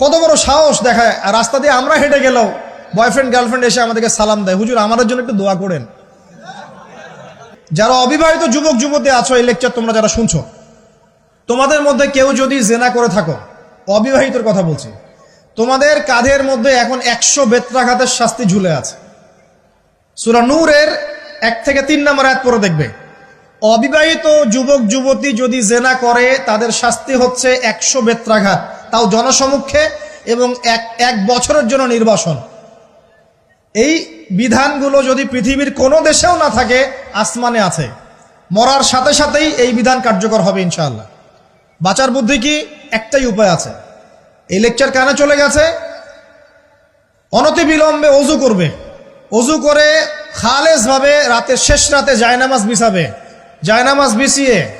কত বড় সাহস দেখায়। রাস্তা দিয়ে আমরা হেঁটে গেলেও বয়ফ্রেন্ড গার্লফ্রেন্ড এসে আমাদেরকে সালাম দেয়। হুজুর, আমাদের জন্য একটু দোয়া করেন। যারা অবিবাহিত যুবক, যুবতী আছো, এই লেকচার তোমরা যারা শুনছো, তোমাদের মধ্যে কেউ যদি জেনা করে থাকো, অবিবাহিতর কথা বলছি, তোমাদের কাঁধের মধ্যে এখন একশো বেত্রাঘাতের শাস্তি ঝুলে আছে। সুরা নূরের এক থেকে তিন নম্বর এক পরে দেখবে। অবিবাহিত যুবক, যুবতী যদি জেনা করে, তাদের শাস্তি হচ্ছে একশো বেত্রাঘাত। তাও জনসমক্ষে এবং এক এক বছরের জন্য নির্বাসন। এই বিধানগুলো যদি পৃথিবীর কোনো দেশেও না থাকে, আসমানে আছে। মরার সাথে সাথেই এই বিধান কার্যকর হবে ইনশাআল্লাহ। বাঁচার বুদ্ধি কি? একটাই উপায় আছে। এই লেকচার কানে চলে গেছে অনতি বিলম্বে অজু করবে। অজু করে খালেজ ভাবে রাতের শেষ রাতে জায়নামাজ বিছাবে। জায়নামাজ বিছিয়ে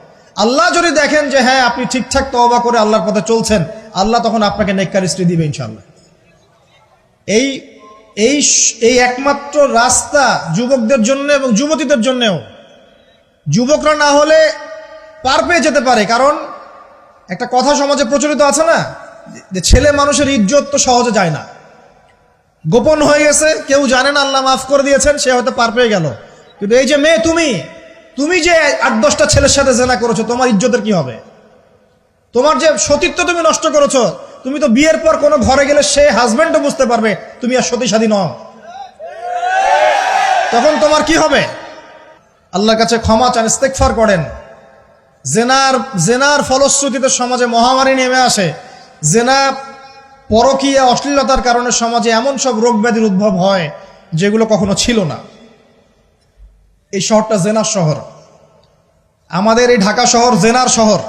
আল্লাহ যদি দেখেন যে হ্যাঁ আপনি ঠিকঠাক তওবা করে আল্লাহর পথে চলছেন, আল্লাহ তখন আপনাকে নেককার স্ত্রী দিবে ইনশাল্লাহ এই এই এই একমাত্র রাস্তা যুবকদের জন্য এবং যুবতীদের জন্যও। যুবকরা না হলে পার পেয়ে যেতে পারে, কারণ একটা কথা সমাজে প্রচলিত আছে না, যে ছেলে মানুষের ইজ্জত তো সহজে যায় না। গোপন হয়ে গেছে, কেউ জানে না আল্লাহ মাফ করে দিয়েছেন, সে হয়তো পার পেয়ে গেল। কিন্তু এই যে মেয়ে তুমি তুমি যে আট দশটা ছেলের সাথে জেনা করেছ, তোমার ইজ্জতের কি হবে? তোমার যে সতীত্ব তুমি নষ্ট করেছ, তুমি তো বিয়ের পর কোনো ঘরে গেলে সে হাজবেন্ডও বুঝতে পারবে, তুমি আর সতী সাদী নও। তখন তোমার কি হবে? আল্লাহর কাছে ক্ষমা চান ইস্তেকফার করেন। জেনার জেনার ফলশ্রুতিতে সমাজে মহামারী নেমে আসে। জেনা পরকীয়া অশ্লীলতার কারণে সমাজে এমন সব রোগ ব্যাধির উদ্ভব হয়, যেগুলো কখনো ছিল না। এই শহরটা জেনার শহর। আমাদের এই ঢাকা শহর জেনার শহর।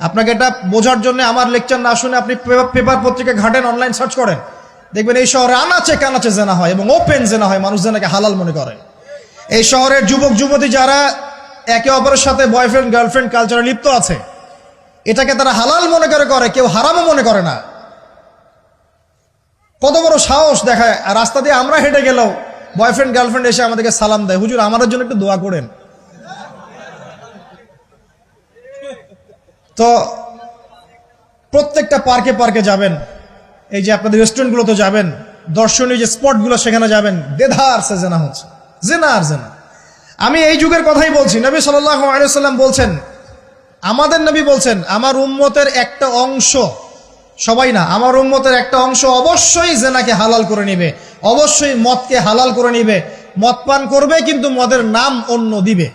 আপনাকে এটা বোঝার জন্য আমার লেকচার না শুনে আপনি পেপার- পত্রিকা ঘাটেন অনলাইন সার্চ করেন। দেখবেন এই শহরে আনাচে কানাচে জেনা হয় এবং ওপেন জেনা হয়, মানুষ জেনাকে হালাল মনে করে। এই শহরের যুবক, যুবতী যারা একে অপরের সাথে বয়ফ্রেন্ড গার্লফ্রেন্ড কালচারে লিপ্ত আছে, এটাকে তারা হালাল মনে করে করে, কেউ হারামও মনে করে না। কত বড় সাহস দেখায়, আর রাস্তা দিয়ে আমরা হেঁটে গেলেও বয়ফ্রেন্ড গার্লফ্রেন্ড এসে আমাদেরকে সালাম দেয়। হুজুর, আমাদের জন্য একটু দোয়া করেন। তো প্রত্যেকটা পার্কে পার্কে যাবেন। এই যে আপনাদের রেস্টুরেন্টগুলোতে যাবেন। দর্শনীয় যে স্পটগুলো সেখানে যাবেন। দেধার সে জেনা হচ্ছে। জেনা আর জেনা। আমি এই যুগের কথাই বলছি। নবী সাল্লাহ বলছেন, আমাদের নবী বলছেন, আমার উম্মতের একটা অংশ, সবাই না, আমার উম্মতের একটা অংশ অবশ্যই জেনাকে হালাল করে নিবে। অবশ্যই মদকে হালাল করে নিবে। মদ পান করবে, কিন্তু মদের নাম অন্য দিবে।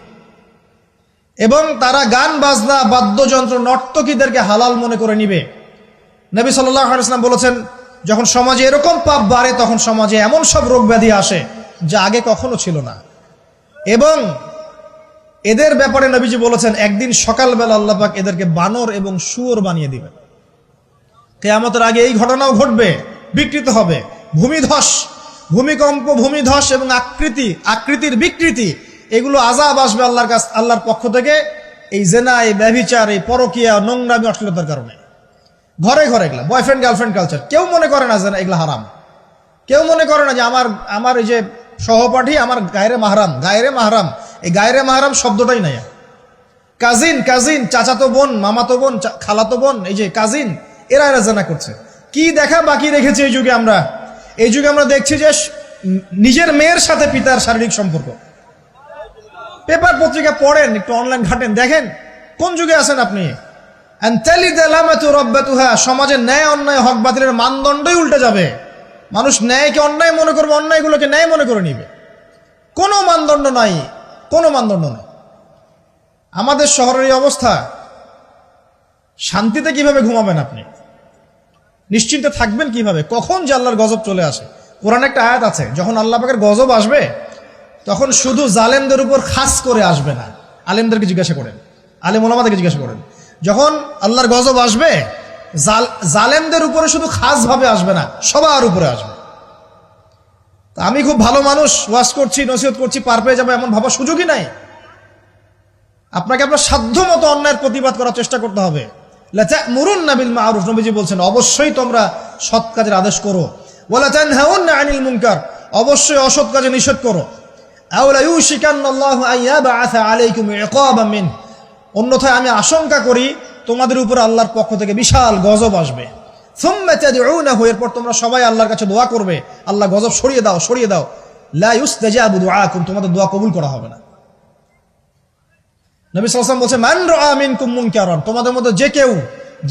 এবং তারা গান, বাজনা, বাদ্যযন্ত্র, নর্তকীদেরকে হালাল মনে করে নিবে। নবী সাল্লাহ বলেছেন, যখন সমাজে এরকম পাপ বাড়ে, তখন সমাজে এমন সব রোগ ব্যাধি আসে, যা আগে কখনো ছিল না। এবং এদের ব্যাপারে নবীজি বলেছেন, একদিন সকালবেলা আল্লাপাক এদেরকে বানর এবং শুয়োর বানিয়ে দিবেন। কেয়ামতের আগে এই ঘটনাও ঘটবে, বিকৃত হবে, ভূমিধস ভূমিকম্প, ভূমিধস এবং আকৃতি, আকৃতির বিকৃতি, এগুলো আজাব আসবে আল্লাহর কাছ আল্লাহর পক্ষ থেকে। এই জেনা, এই ব্যভিচার, এই পরকিয়া, নোংরামি, অশ্লীলতার কারণে। ঘরে ঘরে এগুলা বয়ফ্রেন্ড গার্লফ্রেন্ড কালচার কেউ মনে করে না যে এগুলা হারাম। কেউ মনে করে না যে আমার আমার এই যে সহপাঠী, আমার গায়রে মাহারাম গায়রে মাহারাম। এই গায়রে মাহারাম শব্দটাই নাই। কাজিন কাজিন, চাচাতো বোন, মামাতো বোন খালাতো বোন, এই যে কাজিন, এরা এরা জানা করছে। কি দেখা বাকি রেখেছে এই যুগে আমরা? এই যুগে আমরা দেখছি যে নিজের মেয়ের সাথে পিতার শারীরিক সম্পর্ক। পেপার পত্রিকা পড়েন, একটু অনলাইন ঘাটেন, দেখেন, কোন যুগে আছেন আপনি? সমাজে ন্যায়, অন্যায়, হক বাতিলের মানদণ্ডই উল্টে যাবে। মানুষ ন্যায়কে অন্যায় মনে করবে, অন্যায়গুলোকে ন্যায় মনে করে নিবে। কোনো মানদণ্ড নাই, কোনো মানদণ্ড নাই। আমাদের শহরের এই অবস্থা, শান্তিতে কীভাবে ঘুমাবেন আপনি? নিশ্চিন্তে থাকবেন কীভাবে? কখন যে আল্লাহর গজব চলে আসে? কোরআন একটা আয়াত আছে, যখন আল্লাহ পাকের গজব আসবে, তখন শুধু জালেমদের উপর খাস করে আসবে না। আলেমদেরকে জিজ্ঞাসা করেন, আলেম ওলামাদেরকে জিজ্ঞাসা করেন। যখন আল্লাহর গজব আসবে, জাল- জালেমদের উপরে শুধু খাস ভাবে আসবে না, সবার উপরে আসবে। আমি খুব ভালো মানুষ, ওয়াজ করছি, নসিহত করছি, পার পেয়ে যাব এমন ভাবার সুযোগই নাই। আপনাকে আপনার সাধ্য মতো অন্যায়ের প্রতিবাদ করার চেষ্টা করতে হবে। মুরুন বলছেন, অবশ্যই তোমরা সৎ কাজের আদেশ করো। অবশ্যই অসৎ কাজে নিষেধ করো। অন্যথায় আমি আশঙ্কা করি তোমাদের উপর আল্লাহর পক্ষ থেকে বিশাল গজব আসবে। এরপর তোমরা সবাই আল্লাহর কাছে দোয়া করবে। আল্লাহ গজব সরিয়ে দাও সরিয়ে দাও। লা ইউস্তাজাবু দুআকুম, তোমাদের দোয়া কবুল করা হবে না। নবী সাল্লাম বলছে মান রাআ মিনকুম মুনকারান তোমাদের মধ্যে যে কেউ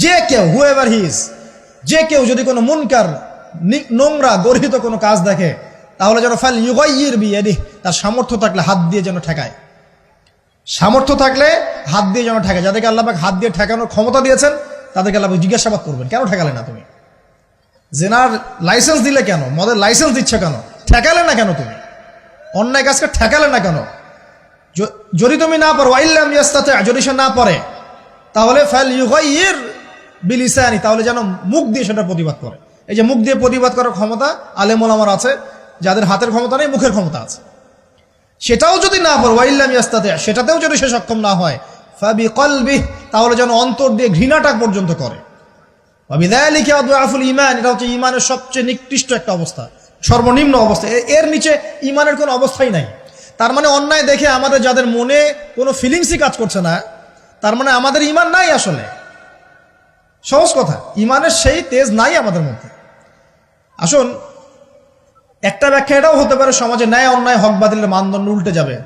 যে কেউ হি ইজ যে কেউ যদি কোনো মুনকার নোংরা, গর্হিত কোনো কাজ দেখে, তাহলে যেন ফাল ইউগাইয়ির বিয়াদিহি, তার সামর্থ্য থাকলে হাত দিয়ে যেন ঠেকায়। সামর্থ্য থাকলে হাত দিয়ে যেন ঠেকায়। যাদেরকে আল্লাহ পাক হাত দিয়ে ঠেকানোর ক্ষমতা দিয়েছেন, তাদেরকে আল্লাহ জিজ্ঞাসাবাদ করবেন, কেন ঠেকালে না তুমি? জেনার লাইসেন্স দিলে কেন? মদের লাইসেন্স দিচ্ছে কেন? ঠেকালে না কেন তুমি? অন্যায় কাজকে ঠেকালে না কেন? যদি তুমি না পারো আইল্লাম ইয়াস্তাতে, যদি সে না পারে তাহলে ফাল ইউগাইয়ির বিলিসানি, তাহলে যেন মুখ দিয়ে সেটা প্রতিবাদ করে। এই যে মুখ দিয়ে প্রতিবাদ করার ক্ষমতা আলেমুল আমার আছে, যাদের হাতের ক্ষমতা নেই, মুখের ক্ষমতা আছে। সেটাও যদি না পারো ওয়াইল্লাম ইয়াস্তাতে, সেটাতেও যদি সে সক্ষম না হয় ফাবি কলবি তাহলে যেন অন্তর দিয়ে ঘৃণাটা পর্যন্ত করে। ইমান এটা হচ্ছে ইমানের সবচেয়ে নিকৃষ্ট একটা অবস্থা, সর্বনিম্ন অবস্থা। এর নিচে ইমানের কোনো অবস্থাই নাই। তার মানে অন্যায় দেখে আমাদের যাদের মনে কোনো ফিলিংসই কাজ করছে না, তার মানে আমাদের ইমান নাই আসলে। সহজ কথা, ইমানের সেই তেজ নাই আমাদের মধ্যে। আসুন, একটা ব্যাখ্যা এটাও হতে পারে, সমাজে ন্যায় অন্যায়, হক বাতিলের মানদণ্ড উল্টে যাবে।